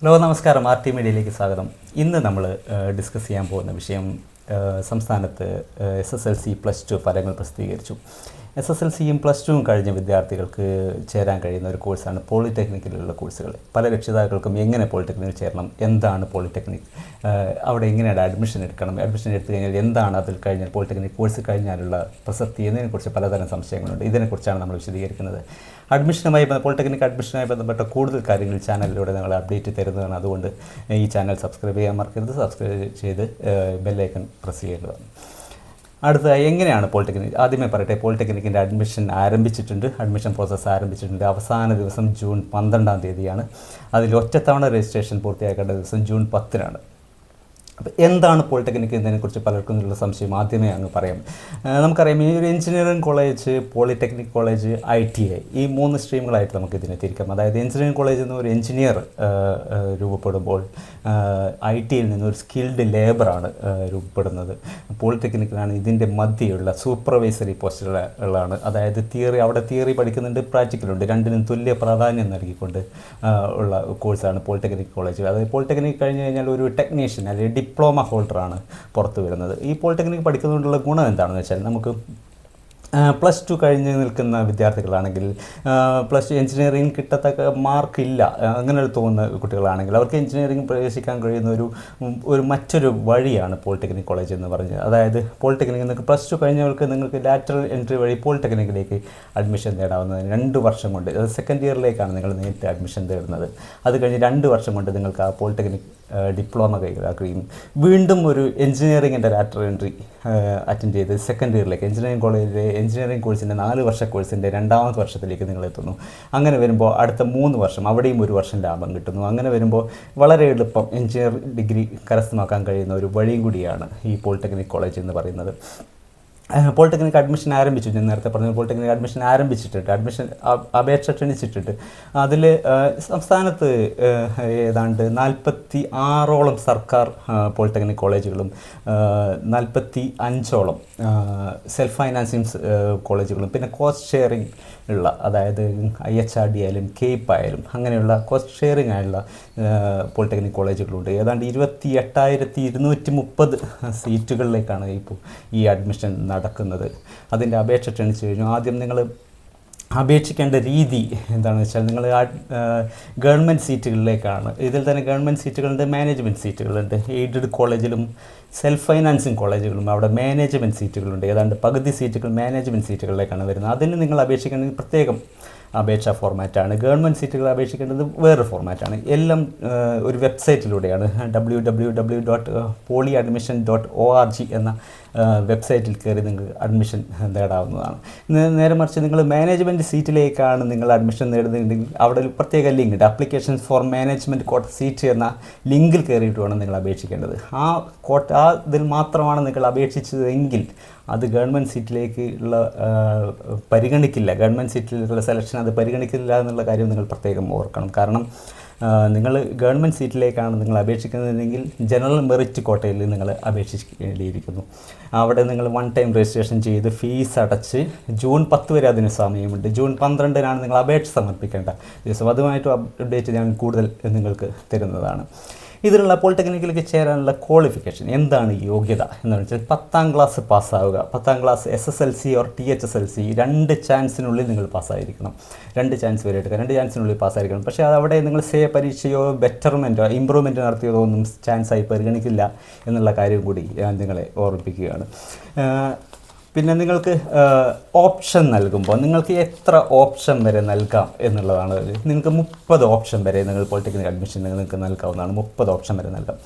Hello നമസ്കാരം. R T മീഡിയയിലേക്ക് സ്വാഗതം. ഇന്ന് നമ്മൾ ഡിസ്കസ് ചെയ്യാൻ പോകുന്ന വിഷയം സംസ്ഥാനത്ത് S S L C plus two ഫലങ്ങൾ പ്രസിദ്ധീകരിച്ചു. എസ് എസ് എൽ സിയും പ്ലസ് ടുവും കഴിഞ്ഞ വിദ്യാർത്ഥികൾക്ക് ചേരാൻ കഴിയുന്ന ഒരു കോഴ്സാണ് പോളിടെക്നിക്കിലുള്ള കോഴ്സുകൾ പല രക്ഷിതാക്കൾക്കും എങ്ങനെ പോളിടെക്നിക്കിൽ ചേരണം എന്താണ് പോളിടെക്നിക് അവിടെ എങ്ങനെയാണ് അഡ്മിഷൻ എടുക്കണം അഡ്മിഷൻ എടുത്തു കഴിഞ്ഞാൽ എന്താണ് അതിൽ കഴിഞ്ഞാൽ പോളിടെക്നിക് കോഴ്സ് കഴിഞ്ഞാലുള്ള പ്രസക്തി എന്നതിനെക്കുറിച്ച് പലതരം സംശയങ്ങളുണ്ട്. ഇതിനെക്കുറിച്ചാണ് നമ്മൾ വിശദീകരിക്കുന്നത്. അഡ്മിഷനുമായി പോളിടെക്നിക് അഡ്മിഷനുമായി ബന്ധപ്പെട്ട കൂടുതൽ കാര്യങ്ങൾ ചാനലിലൂടെ ഞങ്ങൾ അപ്ഡേറ്റ് തരുന്നതാണ്. അതുകൊണ്ട് ഈ ചാനൽ സബ്സ്ക്രൈബ് ചെയ്യാൻ മറക്കരുത്. സബ്സ്ക്രൈബ് ചെയ്ത് ബെല്ലൈക്കൺ പ്രസ് ചെയ്യേണ്ടതാണ്. അടുത്തതായി എങ്ങനെയാണ് പോളിടെക്നിക് ആദ്യമേ പറയട്ടെ പോളിടെക്നിക്കിന്റെ അഡ്മിഷൻ ആരംഭിച്ചിട്ടുണ്ട്. അഡ്മിഷൻ പ്രോസസ്സ് ആരംഭിച്ചിട്ടുണ്ട്. അവസാന ദിവസം ജൂൺ പന്ത്രണ്ടാം തീയതിയാണ്. അതിൽ ഒറ്റത്തവണ രജിസ്ട്രേഷൻ പൂർത്തിയാക്കേണ്ട ദിവസം ജൂൺ പത്തിനാണ്. അപ്പോൾ എന്താണ് പോളിടെക്നിക് എന്നതിനെക്കുറിച്ച് പലർക്കും ഉള്ള സംശയം? ആദ്യമേ അങ്ങ് പറയാം. നമുക്കറിയാം ഈ ഒരു engineering college polytechnic college I T I ഈ മൂന്ന് സ്ട്രീമുകളായിട്ട് നമുക്ക് ഇതിനെ തിരിക്കാം. അതായത് എഞ്ചിനീയറിംഗ് കോളേജിൽ നിന്ന് ഒരു എഞ്ചിനീയർ രൂപപ്പെടുമ്പോൾ ഐ ടിയിൽ നിന്ന് ഒരു സ്കിൽഡ് ലേബറാണ് രൂപപ്പെടുന്നത്. പോളിടെക്നിക്കിലാണ് ഇതിന്റെ മധ്യയുള്ള സൂപ്പർവൈസറി പോസ്റ്റുകളാണ് അതായത് തിയറി അവിടെ തിയറി പഠിക്കുന്നുണ്ട് പ്രാക്ടിക്കലുണ്ട് രണ്ടിനും തുല്യ പ്രാധാന്യം നൽകിക്കൊണ്ട് ഉള്ള കോഴ്സാണ് പോളിടെക്നിക് കോളേജ് അതായത് പോളിടെക്നിക് കഴിഞ്ഞ് കഴിഞ്ഞാൽ ഒരു ടെക്നീഷ്യൻ അല്ലെങ്കിൽ ഡിപ്ലോമ ഹോൾഡറാണ് പുറത്തു വരുന്നത് ഈ പോളിടെക്നിക് പഠിക്കുന്നതുകൊണ്ടുള്ള ഗുണം എന്താണെന്ന് വെച്ചാൽ നമുക്ക് പ്ലസ് ടു കഴിഞ്ഞ് നിൽക്കുന്ന വിദ്യാർത്ഥികളാണെങ്കിൽ പ്ലസ് ടു എഞ്ചിനീയറിംഗ് കിട്ടത്തക്ക മാർക്കില്ല അങ്ങനെ തോന്നുന്ന കുട്ടികളാണെങ്കിൽ അവർക്ക് എഞ്ചിനീയറിംഗ് പ്രവേശിക്കാൻ കഴിയുന്ന ഒരു ഒരു മറ്റൊരു വഴിയാണ് പോളിടെക്നിക് കോളേജ് എന്ന് പറഞ്ഞത് അതായത് പോളിടെക്നിക് നിങ്ങൾക്ക് പ്ലസ് ടു കഴിഞ്ഞവർക്ക് നിങ്ങൾക്ക് ലാറ്ററൽ എൻട്രി വഴി പോളിടെക്നിക്കിലേക്ക് അഡ്മിഷൻ നേടാവുന്നതിന് രണ്ട് വർഷം കൊണ്ട് അത് സെക്കൻഡ് ഇയറിലേക്കാണ് നിങ്ങൾ നേരിട്ട് അഡ്മിഷൻ തേടുന്നത്. അത് കഴിഞ്ഞ് രണ്ട് വർഷം കൊണ്ട് നിങ്ങൾക്ക് ആ പോളിടെക്നിക് ഡിപ്ലോമ കൈകളാക്കുകയും വീണ്ടും ഒരു എഞ്ചിനീയറിങ്ങിന്റെ ലാറ്ററൽ എൻട്രി അറ്റൻഡ് ചെയ്ത് സെക്കൻഡ് ഇയറിലേക്ക് എഞ്ചിനീയറിംഗ് കോളേജിലെ എഞ്ചിനീയറിംഗ് കോഴ്സിന്റെ നാല് വർഷ കോഴ്സിന്റെ രണ്ടാമത്തെ വർഷത്തിലേക്ക് നിങ്ങൾ എത്തുന്നു അങ്ങനെ വരുമ്പോൾ അടുത്ത മൂന്ന് വർഷം അവിടെയും ഒരു വർഷം ലാഭം കിട്ടുന്നു. അങ്ങനെ വരുമ്പോൾ വളരെ എളുപ്പം എഞ്ചിനീയർ ഡിഗ്രി കരസ്ഥമാക്കാൻ കഴിയുന്ന ഒരു വഴിയും കൂടിയാണ് ഈ പോളിടെക്നിക് കോളേജ് എന്ന് പറയുന്നത്. പോളിടെക്നിക് അഡ്മിഷൻ ആരംഭിച്ചു. ഞാൻ നേരത്തെ പറഞ്ഞു പോളിടെക്നിക് അഡ്മിഷൻ ആരംഭിച്ചിട്ടുണ്ട് അഡ്മിഷൻ അപേക്ഷ ക്ഷണിച്ചിട്ടുണ്ട് അതിൽ സംസ്ഥാനത്ത് ഏതാണ്ട് നാൽപ്പത്തി ആറോളം സർക്കാർ പോളിടെക്നിക് കോളേജുകളും നാൽപ്പത്തി അഞ്ചോളം സെൽഫ് ഫൈനാൻസിങ് കോളേജുകളും പിന്നെ കോസ്റ്റ് ഷെയറിംഗ് ഉള്ള അതായത് ഐ എച്ച് ആർ ഡി ആയാലും കേപ്പ് ആയാലും അങ്ങനെയുള്ള കോസ്റ്റ് ഷെയറിംഗ് ആയുള്ള പോളിടെക്നിക് കോളേജുകളുണ്ട്. ഏതാണ്ട് ഇരുപത്തി എട്ടായിരത്തി ഇരുന്നൂറ്റി മുപ്പത് സീറ്റുകളിലേക്കാണ് ഇപ്പോൾ ഈ അഡ്മിഷൻ നടക്കുന്നത്. അതിന്റെ അപേക്ഷ ക്ഷണിച്ചു കഴിഞ്ഞു. ആദ്യം നിങ്ങൾ അപേക്ഷിക്കേണ്ട രീതി എന്താണെന്ന് വെച്ചാൽ നിങ്ങൾ ഗവൺമെന്റ് സീറ്റുകളിലേക്കാണ്. ഇതിൽ തന്നെ ഗവൺമെന്റ് സീറ്റുകളുണ്ട് മാനേജ്മെന്റ് സീറ്റുകളുണ്ട്. എയ്ഡഡ് കോളേജിലും സെൽഫ് ഫൈനാൻസിങ് കോളേജുകളും അവിടെ മാനേജ്മെന്റ് സീറ്റുകളുണ്ട്. ഏതാണ്ട് പകുതി സീറ്റുകൾ മാനേജ്മെന്റ് സീറ്റുകളിലേക്കാണ് വരുന്നത്. അതിന് നിങ്ങൾ അപേക്ഷിക്കേണ്ടത് പ്രത്യേകം അപേക്ഷാ ഫോർമാറ്റാണ്. ഗവൺമെന്റ് സീറ്റുകൾ അപേക്ഷിക്കേണ്ടത് വേറെ ഫോർമാറ്റാണ്. എല്ലാം ഒരു വെബ്സൈറ്റിലൂടെയാണ്. W W W dot poly admission dot O R G എന്ന വെബ്സൈറ്റിൽ കയറി നിങ്ങൾക്ക് അഡ്മിഷൻ നേടാവുന്നതാണ്. നേരെ മറിച്ച് നിങ്ങൾ മാനേജ്മെന്റ് സീറ്റിലേക്കാണ് നിങ്ങൾ അഡ്മിഷൻ നേടുന്നുണ്ടെങ്കിൽ അവിടെ ഒരു പ്രത്യേക ലിങ്ക് ഉണ്ട്. Application for management quota seat എന്ന ലിങ്കിൽ കയറിയിട്ട് വേണം നിങ്ങൾ അപേക്ഷിക്കേണ്ടത്. ആ കോട്ട ആ ഇതിൽ മാത്രമാണ് നിങ്ങൾ അപേക്ഷിച്ചതെങ്കിൽ അത് ഗവൺമെന്റ് സീറ്റിലേക്ക് ഉള്ള പരിഗണിക്കില്ല. ഗവൺമെന്റ് സീറ്റിലുള്ള സെലക്ഷൻ അത് പരിഗണിക്കില്ല എന്നുള്ള കാര്യം നിങ്ങൾ പ്രത്യേകം ഓർക്കണം. കാരണം നിങ്ങൾ ഗവൺമെന്റ് സീറ്റിലേക്കാണ് നിങ്ങൾ അപേക്ഷിക്കുന്നതെങ്കിൽ ജനറൽ മെറിറ്റ് കോട്ടയിൽ നിങ്ങൾ അപേക്ഷിക്കേണ്ടിയിരിക്കുന്നു. അവിടെ നിങ്ങൾ വൺ ടൈം രജിസ്ട്രേഷൻ ചെയ്ത് ഫീസ് അടച്ച് ജൂൺ പത്ത് വരെ അതിന് സമയമുണ്ട്. ജൂൺ പന്ത്രണ്ടിനാണ് നിങ്ങൾ അപേക്ഷ സമർപ്പിക്കേണ്ട ദിവസം അതുമായിട്ട് അപ്ഡേറ്റ് ഞാൻ കൂടുതൽ നിങ്ങൾക്ക് തരുന്നതാണ്. ഇതിലുള്ള പോളിടെക്നിക്കിലേക്ക് ചേരാനുള്ള ക്വാളിഫിക്കേഷൻ എന്താണ് യോഗ്യത എന്ന് വെച്ചാൽ പത്താം ക്ലാസ് പാസ്സാവുക. പത്താം class S S L C or T H S L C രണ്ട് ചാൻസിനുള്ളിൽ നിങ്ങൾ പാസ്സായിരിക്കണം. രണ്ട് ചാൻസ് വരെ എടുക്കുക. രണ്ട് ചാൻസിനുള്ളിൽ പാസ്സായിരിക്കണം. പക്ഷേ അവിടെ നിങ്ങൾ സേ പരീക്ഷയോ ബെറ്റർമെന്റോ ഇമ്പ്രൂവ്മെന്റ് നടത്തിയതോ ഒന്നും ചാൻസായി പരിഗണിക്കില്ല എന്നുള്ള കാര്യം കൂടി ഞാൻ നിങ്ങളെ ഓർമ്മിപ്പിക്കുകയാണ്. പിന്നെ നിങ്ങൾക്ക് ഓപ്ഷൻ നൽകുമ്പോൾ നിങ്ങൾക്ക് എത്ര ഓപ്ഷൻ വരെ നൽകാം എന്നുള്ളതാണ്. നിങ്ങൾക്ക് മുപ്പത് ഓപ്ഷൻ വരെ നിങ്ങൾ പോളിടെക്നിക് അഡ്മിഷൻ നിങ്ങൾക്ക് നൽകാവുന്നതാണ്. മുപ്പത് ഓപ്ഷൻ വരെ നൽകാം.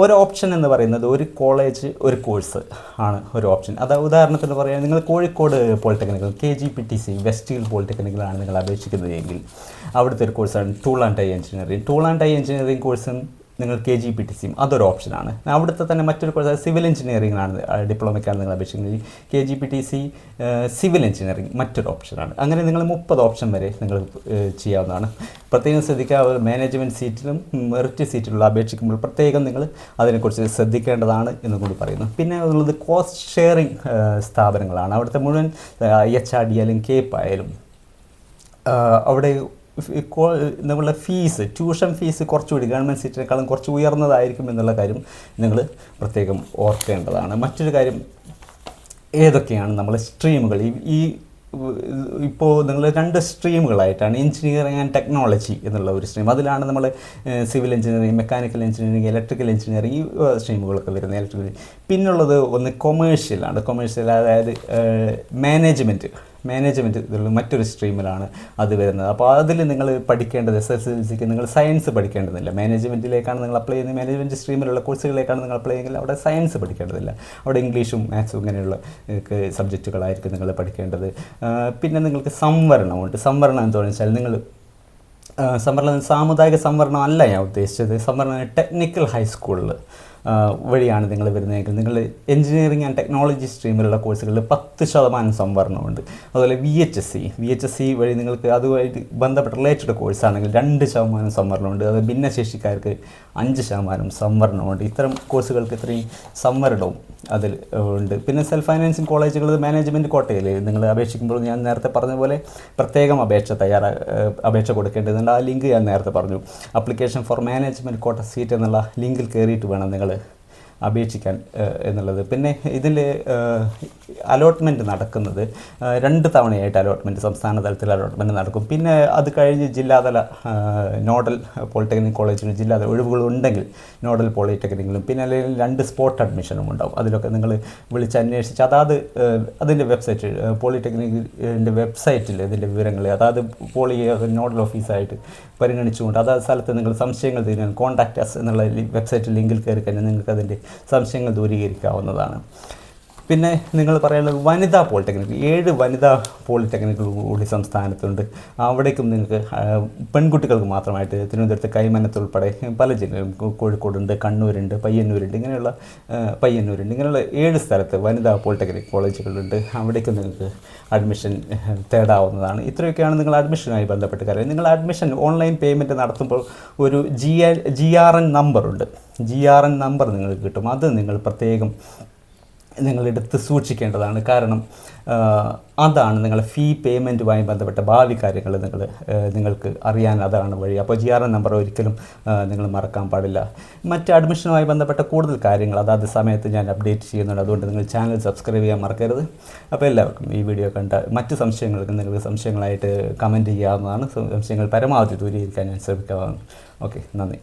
ഒരു ഓപ്ഷൻ എന്ന് പറയുന്നത് ഒരു കോളേജ് ഒരു കോഴ്സ് ആണ് ഒരു ഓപ്ഷൻ അത് ഉദാഹരണത്തിന് പറയാൻ നിങ്ങൾ Kozhikode polytechnical K G P T C West Hill പോളിടെക്നിക്കലാണ് നിങ്ങൾ അപേക്ഷിക്കുന്നത് എങ്കിൽ അവിടുത്തെ ഒരു കോഴ്സാണ് tool and die engineering tool and die engineering കോഴ്സും നിങ്ങൾ കെ ജി പി ടി സിയും അതൊരു ഓപ്ഷനാണ്. അവിടുത്തെ തന്നെ മറ്റൊരു കോഴ്സ് സിവിൽ എഞ്ചിനീയറിംഗ് ആണ് ഡിപ്ലോമയ്ക്കാണ് നിങ്ങൾ അപേക്ഷിക്കുന്നത്. K G P T C civil engineering മറ്റൊരു ഓപ്ഷനാണ്. അങ്ങനെ നിങ്ങൾ മുപ്പത് ഓപ്ഷൻ വരെ നിങ്ങൾ ചെയ്യാവുന്നതാണ്. പ്രത്യേകം ശ്രദ്ധിക്കുക മാനേജ്മെന്റ് സീറ്റിലും മെറിറ്റ് സീറ്റിലും അപേക്ഷിക്കുമ്പോൾ പ്രത്യേകം നിങ്ങൾ അതിനെക്കുറിച്ച് ശ്രദ്ധിക്കേണ്ടതാണ് എന്ന് കൂടി പറയുന്നു. പിന്നെ ഉള്ളത് കോസ്റ്റ് ഷെയറിംഗ് സ്ഥാപനങ്ങളാണ്. അവിടുത്തെ മുഴുവൻ എച്ച് ആർ ഡി ആയാലും കേപ്പ് ആയാലും അവിടെ നിങ്ങളുടെ ഫീസ് ട്യൂഷൻ ഫീസ് കുറച്ചുകൂടി ഗവൺമെന്റ് സീറ്റിനേക്കാളും കുറച്ച് ഉയർന്നതായിരിക്കും എന്നുള്ള കാര്യം നിങ്ങൾ പ്രത്യേകം ഓർക്കേണ്ടതാണ്. മറ്റൊരു കാര്യം ഏതൊക്കെയാണ് നമ്മളെ സ്ട്രീമുകൾ ഈ ഇപ്പോൾ നിങ്ങൾ രണ്ട് സ്ട്രീമുകളായിട്ടാണ് എഞ്ചിനീയറിംഗ് ആൻഡ് ടെക്നോളജി എന്നുള്ള ഒരു സ്ട്രീം അതിലാണ് നമ്മൾ civil engineering mechanical engineering electrical engineering ഈ സ്ട്രീമുകളൊക്കെ വരുന്നത് ഇലക്ട്രിക്കൽ പിന്നുള്ളത് ഒന്ന് കൊമേഴ്ഷ്യലാണ് കൊമേഴ്ഷ്യൽ അതായത് മാനേജ്മെന്റ് മാനേജ്മെന്റ് ഇതിലുള്ള മറ്റൊരു സ്ട്രീമിലാണ് അത് വരുന്നത്. അപ്പോൾ അതിൽ നിങ്ങൾ പഠിക്കേണ്ടത് എസ് എസ് എൽ സിക്ക് നിങ്ങൾ സയൻസ് പഠിക്കേണ്ടതില്ല. മാനേജ്മെന്റിലേക്കാണ് നിങ്ങൾ അപ്ലൈ ചെയ്യുന്നത്. മാനേജ്മെന്റ് സ്ട്രീമിലുള്ള കോഴ്സുകളിലേക്കാണ് നിങ്ങൾ അപ്ലൈ ചെയ്യുന്നത്. അവിടെ സയൻസ് പഠിക്കേണ്ടതില്ല. അവിടെ ഇംഗ്ലീഷും മാത്സും ഇങ്ങനെയുള്ള സബ്ജക്റ്റുകളായിരിക്കും നിങ്ങൾ പഠിക്കേണ്ടത്. പിന്നെ നിങ്ങൾക്ക് സംവരണമുണ്ട് സംവരണം എന്ന് പറഞ്ഞാൽ നിങ്ങൾ സംവരണം സാമുദായിക സംവരണം അല്ല ഞാൻ ഉദ്ദേശിച്ചത്. സംവരണം ടെക്നിക്കൽ ഹൈസ്കൂളിൽ വഴിയാണ് നിങ്ങൾ വരുന്നതെങ്കിൽ നിങ്ങൾ എഞ്ചിനീയറിംഗ് ആൻഡ് ടെക്നോളജി സ്ട്രീമിലുള്ള കോഴ്സുകളിൽ പത്ത് ശതമാനം സംവരണമുണ്ട്. അതുപോലെ V H S C V H S C വഴി നിങ്ങൾക്ക് അതുമായിട്ട് ബന്ധപ്പെട്ട റിലേറ്റഡ് കോഴ്സാണെങ്കിൽ രണ്ട് ശതമാനം സംവരണമുണ്ട്. അത് ഭിന്നശേഷിക്കാർക്ക് അഞ്ച് ശതമാനം സംവരണമുണ്ട്. ഇത്തരം കോഴ്സുകൾക്ക് ഇത്രയും സംവരണവും അതിൽ ഉണ്ട്. പിന്നെ സെൽഫ് ഫൈനാൻസിങ് കോളേജുകൾ മാനേജ്മെന്റ് കോട്ടയിൽ നിങ്ങൾ അപേക്ഷിക്കുമ്പോൾ ഞാൻ നേരത്തെ പറഞ്ഞ പോലെ പ്രത്യേകം അപേക്ഷ തയ്യാറാ അപേക്ഷ കൊടുക്കേണ്ടതുണ്ട്. ആ ലിങ്ക് ഞാൻ നേരത്തെ പറഞ്ഞു. Application for management quota seat എന്നുള്ള ലിങ്കിൽ കയറിയിട്ട് വേണം നിങ്ങൾ അപേക്ഷിക്കാൻ എന്നുള്ളത്. പിന്നെ ഇതിൽ അലോട്ട്മെന്റ് നടക്കുന്നത് രണ്ട് തവണയായിട്ട് അലോട്ട്മെന്റ് സംസ്ഥാന തലത്തിൽ അലോട്ട്മെന്റ് നടക്കും. പിന്നെ അത് കഴിഞ്ഞ് ജില്ലാതല നോഡൽ പോളിടെക്നിക് കോളേജിലും ജില്ലാതല ഒഴിവുകളുണ്ടെങ്കിൽ നോഡൽ പോളിടെക്നിക്കിലും പിന്നെ അല്ലെങ്കിൽ രണ്ട് സ്പോട്ട് അഡ്മിഷനും ഉണ്ടാവും. അതിലൊക്കെ നിങ്ങൾ വിളിച്ച് അന്വേഷിച്ച് അതാത് അതിന്റെ വെബ്സൈറ്റ് പോളിടെക്നിക്കിന്റെ വെബ്സൈറ്റിൽ ഇതിന്റെ വിവരങ്ങൾ അതായത് പോളി നോഡൽ ഓഫീസായിട്ട് പരിഗണിച്ചുകൊണ്ട് അതാത് സ്ഥലത്ത് നിങ്ങൾ സംശയങ്ങൾ തീരാൻ കോൺടാക്റ്റ് അസ് എന്നുള്ള വെബ്സൈറ്റ് ലിങ്കിൽ കയറി കഴിഞ്ഞാൽ നിങ്ങൾക്ക് അതിന്റെ സംശയങ്ങൾ ദൂരീകരിക്കാവുന്നതാണ്. പിന്നെ നിങ്ങൾ പറയുന്നത് വനിതാ പോളിടെക്നിക് ഏഴ് വനിതാ പോളിടെക്നിക്കുകൾ കൂടി സംസ്ഥാനത്തുണ്ട്. അവിടേക്കും നിങ്ങൾക്ക് പെൺകുട്ടികൾക്ക് മാത്രമായിട്ട് തിരുവനന്തപുരത്ത് കൈമനത്ത് ഉൾപ്പെടെ പല ജില്ലകളും കോഴിക്കോടുണ്ട് കണ്ണൂരുണ്ട് പയ്യന്നൂരുണ്ട് ഇങ്ങനെയുള്ള പയ്യന്നൂരുണ്ട് ഇങ്ങനെയുള്ള ഏഴ് സ്ഥലത്ത് വനിതാ പോളിടെക്നിക് കോളേജുകളുണ്ട്. അവിടേക്കും നിങ്ങൾക്ക് അഡ്മിഷൻ തേടാവുന്നതാണ്. ഇത്രയൊക്കെയാണ് നിങ്ങൾ അഡ്മിഷനുമായി ബന്ധപ്പെട്ട് കാര്യം നിങ്ങൾ അഡ്മിഷൻ ഓൺലൈൻ പേയ്മെന്റ് നടത്തുമ്പോൾ ഒരു ജി ജി ആർ എൻ നമ്പറുണ്ട്. ജി ആർ എൻ നമ്പർ നിങ്ങൾക്ക് കിട്ടും. അത് നിങ്ങൾ പ്രത്യേകം നിങ്ങളെടുത്ത് സൂക്ഷിക്കേണ്ടതാണ്. കാരണം അതാണ് നിങ്ങൾ ഫീ പേയ്മെന്റുമായി ബന്ധപ്പെട്ട ഭാവി കാര്യങ്ങൾ നിങ്ങൾ നിങ്ങൾക്ക് അറിയാൻ അതാണ് വഴി. അപ്പോൾ ജി ആർ എൻ നമ്പർ ഒരിക്കലും നിങ്ങൾ മറക്കാൻ പാടില്ല. മറ്റ് അഡ്മിഷനുമായി ബന്ധപ്പെട്ട കൂടുതൽ കാര്യങ്ങൾ അതാത് സമയത്ത് ഞാൻ അപ്ഡേറ്റ് ചെയ്യുന്നുണ്ട്. അതുകൊണ്ട് നിങ്ങൾ ചാനൽ സബ്സ്ക്രൈബ് ചെയ്യാൻ മറക്കരുത്. അപ്പോൾ എല്ലാവർക്കും ഈ വീഡിയോ കണ്ട മറ്റ് സംശയങ്ങൾക്ക് നിങ്ങൾക്ക് സംശയങ്ങളായിട്ട് കമന്റ് ചെയ്യാവുന്നതാണ്. സംശയങ്ങൾ പരമാവധി ദൂരീകരിക്കാൻ ഞാൻ ശ്രമിക്കാവുന്നതാണ്. ഓക്കെ നന്ദി.